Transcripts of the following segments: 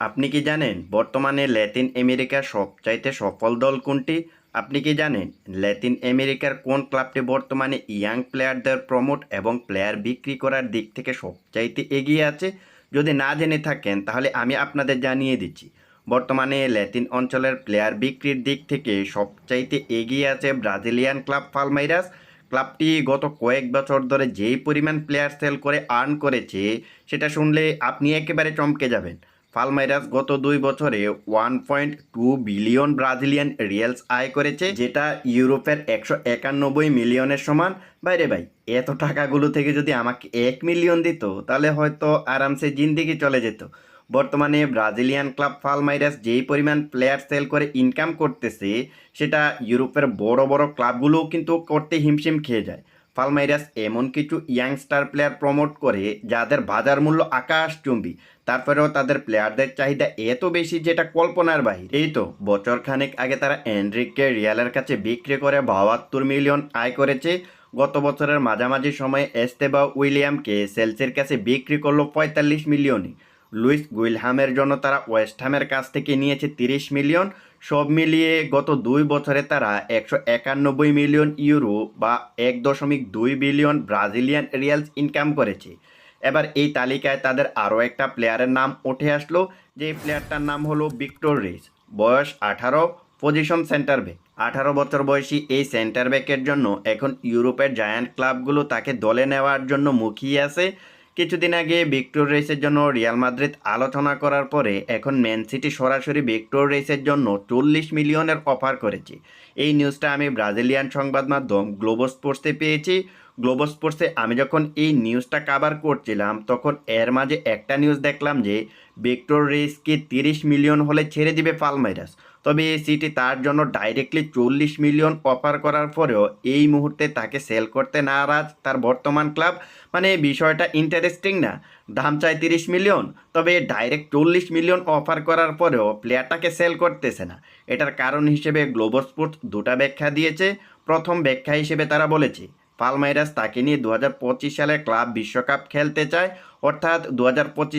আপনি কি জানেন বর্তমানে ল্যাতিন আমেরিকার সবচাইতে সফল দল কোনটি? আপনি কি জানেন ল্যাতিন আমেরিকার কোন ক্লাবটি বর্তমানে ইয়াং প্লেয়ারদের প্রমোট এবং প্লেয়ার বিক্রি করার দিক থেকে সবচাইতে এগিয়ে আছে? যদি না জেনে থাকেন, তাহলে আমি আপনাদের জানিয়ে দিচ্ছি। বর্তমানে ল্যাতিন অঞ্চলের প্লেয়ার বিক্রির দিক থেকে সবচাইতে এগিয়ে আছে ব্রাজিলিয়ান ক্লাব পালমাইরাস। ক্লাবটি গত কয়েক বছর ধরে যেই পরিমাণ প্লেয়ার সেল করে আর্ন করেছে, সেটা শুনলে আপনি একেবারে চমকে যাবেন। পালমাইরাস গত দুই বছরে one point two billion Brazilian reals আয় করেছে, যেটা ইউরোপের একশো একানব্বই মিলিয়নের সমান। বাইরে ভাই, এত টাকাগুলো থেকে যদি আমাকে এক মিলিয়ন দিত, তাহলে হয়তো আরামসে জিন্দিগি চলে যেত। বর্তমানে ব্রাজিলিয়ান ক্লাব ফালমাইরাস যেই পরিমাণ প্লেয়ার সেল করে ইনকাম করতেছে, সেটা ইউরোপের বড় বড় ক্লাবগুলোও কিন্তু করতে হিমশিম খেয়ে যায়। পালমাইরাস এমন কিছু ইয়াংস্টার প্লেয়ার প্রমোট করে যাদের বাজার মূল্য আকাশচুম্বী। তারপরেও তাদের প্লেয়ারদের চাহিদা এত বেশি যেটা কল্পনার বাহির। এই তো বছর খানেক আগে তারা এনরিককে রিয়ালের কাছে বিক্রি করে বাহাত্তর মিলিয়ন আয় করেছে। গত বছরের মাঝামাঝি সময়ে এস্তেবা উইলিয়ামকে সেলসির কাছে বিক্রি করল পঁয়তাল্লিশ মিলিয়নে লুইস গুইলহামের জন্য তারা ওয়েস্ট হ্যামের কাছ থেকে নিয়েছে তিরিশ মিলিয়ন। সব মিলিয়ে গত দুই বছরে তারা একশো একানব্বই মিলিয়ন ইউরো বা এক দশমিক দুই বিলিয়ন ব্রাজিলিয়ান রিয়ালস ইনকাম করেছে। এবার এই তালিকায় তাদের আরও একটা প্লেয়ারের নাম উঠে আসলো যে প্লেয়ারটার নাম হলো ভিক্টর রেস। বয়স আঠারো, পজিশন সেন্টার ব্যাক। আঠারো বছর বয়সী এই সেন্টার ব্যাকের জন্য এখন ইউরোপের জায়ান্ট ক্লাবগুলো তাকে দলে নেওয়ার জন্য মুখিয়ে আছে। কিছুদিন আগে ভিক্টোর রেসের জন্য রিয়াল মাদ্রিদ আলোচনা করার পরে এখন ম্যান সিটি সরাসরি ভিক্টোর রেসের জন্য চল্লিশ মিলিয়নের অফার করেছে। এই নিউজটা আমি ব্রাজিলিয়ান সংবাদ মাধ্যম গ্লোবো স্পোর্টসে পেয়েছি। গ্লোবো স্পোর্টসে আমি যখন এই নিউজটা কাভার করছিলাম, তখন এর মাঝে একটা নিউজ দেখলাম যে ভিক্টোর রেসকে তিরিশ মিলিয়ন হলে ছেড়ে দিবে পালমাইরাস। তবে এই সিটি তার জন্য ডাইরেক্টলি চল্লিশ মিলিয়ন অফার করার পরেও এই মুহূর্তে তাকে সেল করতে নারাজ তার বর্তমান ক্লাব মানে বিষয়টা ইন্টারেস্টিং না। দাম চাই তিরিশ মিলিয়ন তবে ডাইরেক্ট চল্লিশ মিলিয়ন অফার করার পরেও প্লেয়ারটাকে সেল করতেছে না। এটার কারণ হিসেবে গ্লোবাল স্পোর্টস দুটা ব্যাখ্যা দিয়েছে। প্রথম ব্যাখ্যা হিসেবে তারা বলেছে পালমাইরাস তাকে নিয়ে দু হাজার পঁচিশ সালে ক্লাব বিশ্বকাপ খেলতে চায়। অর্থাৎ দু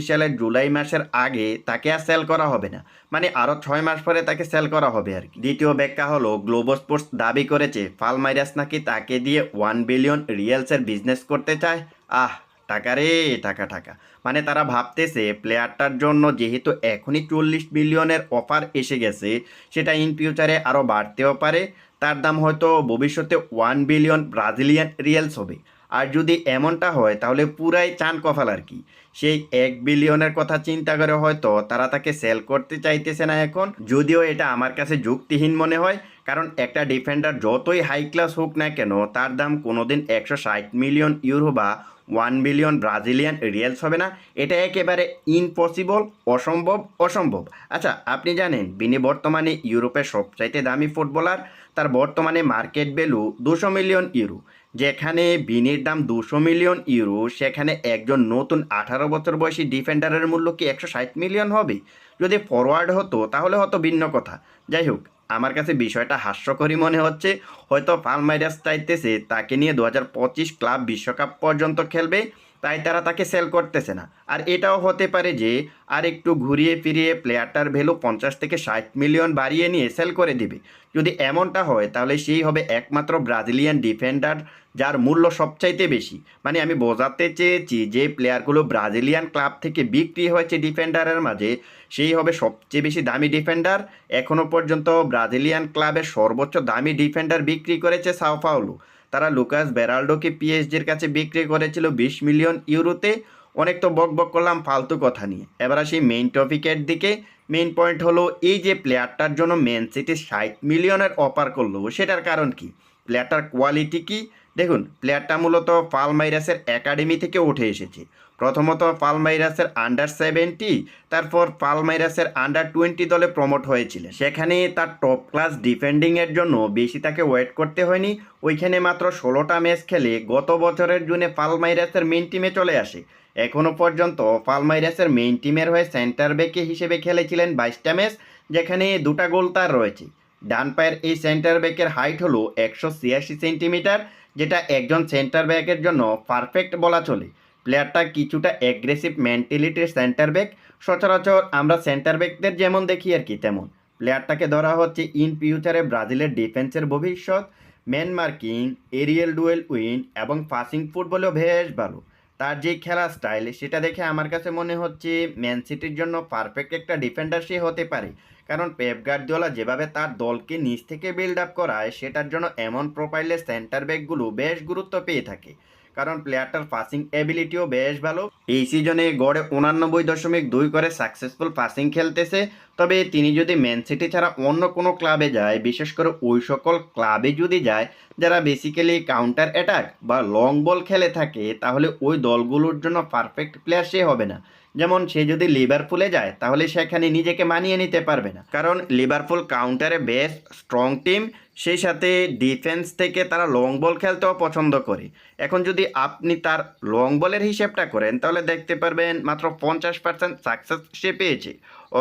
সালের জুলাই মাসের আগে তাকে আর সেল করা হবে না। মানে আরও ছয় মাস পরে তাকে সেল করা হবে আর কি। দ্বিতীয় ব্যাখ্যা হলো গ্লোবো স্পোর্টস দাবি করেছে, পালমাইরাস নাকি তাকে দিয়ে ওয়ান বিলিয়ন রিয়েলসের বিজনেস করতে চায়। আহ, টাকা রে, টাকা টাকা। মানে তারা ভাবতেছে প্লেয়ারটার জন্য যেহেতু এখনই চল্লিশ বিলিয়নের অফার এসে গেছে, সেটা ইন ফিউচারে আরও বাড়তেও পারে। তার দাম হয়তো ভবিষ্যতে ওয়ান বিলিয়ন ব্রাজিলিয়ান রিয়েলস হবে। আর যদি এমনটা হয়, তাহলে পুরাই চান কফাল আর কি। সেই এক বিলিয়নের কথা চিন্তা করে হয়তো তারা তাকে সেল করতে চাইতেছে না এখন। যদিও এটা আমার কাছে যুক্তিহীন মনে হয়, কারণ একটা ডিফেন্ডার যতই হাই ক্লাস হোক না কেন, তার দাম কোনোদিন একশো ষাট মিলিয়ন ইউরো বা ওয়ান বিলিয়ন ব্রাজিলিয়ান রিয়েলস হবে না, এটা একেবারে ইনপসিবল অসম্ভব অসম্ভব। আচ্ছা আপনি জানেন, বিনি বর্তমানে ইউরোপের সবচাইতে দামি ফুটবলার, তার বর্তমানে মার্কেট ভ্যালু দুশো মিলিয়ন ইউরো। যেখানে বিনির দাম দুশো মিলিয়ন ইউরো, সেখানে একজন নতুন আঠারো বছর বয়সী ডিফেন্ডারের মূল্য কি একশো ষাট মিলিয়ন হবে? যদি ফরওয়ার্ড হতো, তাহলে হতো ভিন্ন কথা। যাই হোক আমার কাছে বিষয়টা হাস্যকরী মনে হচ্ছে। হয়তো পালমাইরাস চাইতেছে, তাকে নিয়ে দু হাজার পঁচিশ ক্লাব বিশ্বকাপ পর্যন্ত খেলবে। তাই তারা তাকে সেল করতেছে না। আর এটাও হতে পারে যে, আর একটু ঘুরিয়ে ফিরিয়ে প্লেয়ারটার ভ্যালু পঞ্চাশ থেকে ষাট মিলিয়ন বাড়িয়ে নিয়ে সেল করে দিবে। যদি এমনটা হয়, তাহলে সেই হবে একমাত্র ব্রাজিলিয়ান ডিফেন্ডার যার মূল্য সবচাইতে বেশি। মানে আমি বোঝাতে চেয়েছি যে প্লেয়ারগুলো ব্রাজিলিয়ান ক্লাব থেকে বিক্রি হয়েছে ডিফেন্ডারের মাঝে, সেই হবে সবচেয়ে বেশি দামি ডিফেন্ডার এখনও পর্যন্ত ব্রাজিলিয়ান ক্লাবের সর্বোচ্চ দামি ডিফেন্ডার বিক্রি করেছে সাওফাউলু তারা লুকাস বেরাল্ডোকে পিএসজির কাছে বিক্রি করেছিল বিশ মিলিয়ন ইউরোতে। অনেক তো বক বক করলাম ফালতু কথা নিয়ে। এবার আসি মেইন টপিকের দিকে। মেইন পয়েন্ট হলো এই যে প্লেয়ারটার জন্য ম্যান সিটি ষাট মিলিয়নের অপার করল, সেটার কারণ কি? প্লেয়ারটার কোয়ালিটি কি? দেখুন প্লেয়ারটা মূলত পালমাইরাসের একাডেমি থেকে উঠে এসেছে। প্রথমত পালমাইরাসের আন্ডার সেভেন্টি তারপর পালমাইরাসের আন্ডার টোয়েন্টি দলে প্রমোট হয়েছিলেন। সেখানে তার টপ ক্লাস ডিফেন্ডিংয়ের জন্য বেশি তাকে ওয়েট করতে হয়নি। ওইখানে মাত্র ষোলোটা ম্যাচ খেলে গত বছরের জুনে পালমাইরাসের মেন টিমে চলে আসে। এখনও পর্যন্ত পালমাইরাসের মেইন টিমের হয়ে সেন্টার ব্যাকে হিসেবে খেলেছিলেন বাইশটা ম্যাচ যেখানে দুটা গোল তার রয়েছে। ডান পায়ের এই সেন্টার ব্যাকের হাইট হলো একশো ছিয়াশি সেন্টিমিটার যেটা একজন সেন্টার ব্যাকের জন্য পারফেক্ট বলা চলে। প্লেয়ারটা কিছুটা অ্যাগ্রেসিভ মেন্টালিটির সেন্টার ব্যাক সচরাচর আমরা সেন্টার ব্যাকদের যেমন দেখি আর কি তেমন। প্লেয়ারটাকে ধরা হচ্ছে ইন ফিউচারে ব্রাজিলের ডিফেন্সের ভবিষ্যৎ। Man marking aerial duel win এবং পাসিং ফুটবলেও বেশ ভালো। তার যে খেলা স্টাইল সেটা দেখে আমার কাছে মনে হচ্ছে ম্যান সিটির জন্য পারফেক্ট একটা ডিফেন্ডার সে হতে পারে। কারণ পেপ গার্দিওলা যেভাবে তার দলকে নিচ থেকে বিল্ড আপ করায়, সেটার জন্য এমন প্রোফাইলের সেন্টার ব্যাকগুলো বেশ গুরুত্ব পেয়ে থাকে। কারণ প্লেয়ারটার পাসিং এবিলিটিও বেশ ভালো। এই সিজনে গড়ে উনানব্বই দশমিক দুই করে সাকসেসফুল পাসিং খেলতেছে। তবে তিনি যদি ম্যান সিটি ছাড়া অন্য কোনো ক্লাবে যায়, বিশেষ করে ওই সকল ক্লাবে যদি যায়, যারা বেসিক্যালি কাউন্টার অ্যাটাক বা লং বল খেলে থাকে, তাহলে ওই দলগুলোর জন্য পারফেক্ট প্লেয়ার সে হবে না। যেমন সে যদি লিভারপুলে যায়, তাহলে সেখানে নিজেকে মানিয়ে নিতে পারবে না। কারণ লিভারপুল কাউন্টারে বেশ স্ট্রং টিম সেই সাথে ডিফেন্স থেকে তারা লং বল খেলতেও পছন্দ করে। এখন যদি আপনি তার লং বলের হিসেবটা করেন, তাহলে দেখতে পারবেন মাত্র পঞ্চাশ পার্সেন্ট সাকসেস সে পেয়েছে।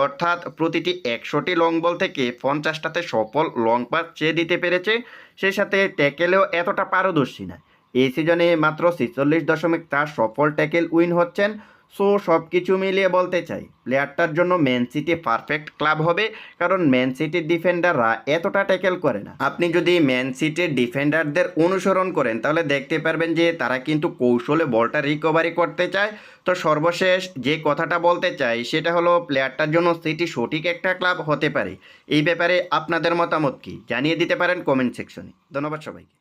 অর্থাৎ প্রতিটি একশোটি লং বল থেকে পঞ্চাশটাতে সফল লং পাস সে দিতে পেরেছে। সেই সাথে ট্যাকেলেও এতটা পারদর্শী না। এই সিজনে মাত্র ছেচল্লিশ দশমিক চার সফল ট্যাকেল উইন হচ্ছেন। সো সব কিছু মিলিয়ে বলতে চাই প্লেয়ারটার জন্য ম্যান সিটি পারফেক্ট ক্লাব হবে, কারণ ম্যান সিটির ডিফেন্ডাররা এতটা ট্যাকেল করে না। আপনি যদি ম্যান সিটির ডিফেন্ডারদের অনুসরণ করেন, তাহলে দেখতে পারবেন যে তারা কিন্তু কৌশলে বলটা রিকভারি করতে চায়। তো সর্বশেষ যে কথাটা বলতে চাই, সেটা হলো প্লেয়ারটার জন্য সিটি সঠিক একটা ক্লাব হতে পারে। এই ব্যাপারে আপনাদের মতামত কি? জানিয়ে দিতে পারেন কমেন্ট সেকশনে ধন্যবাদ সবাইকে।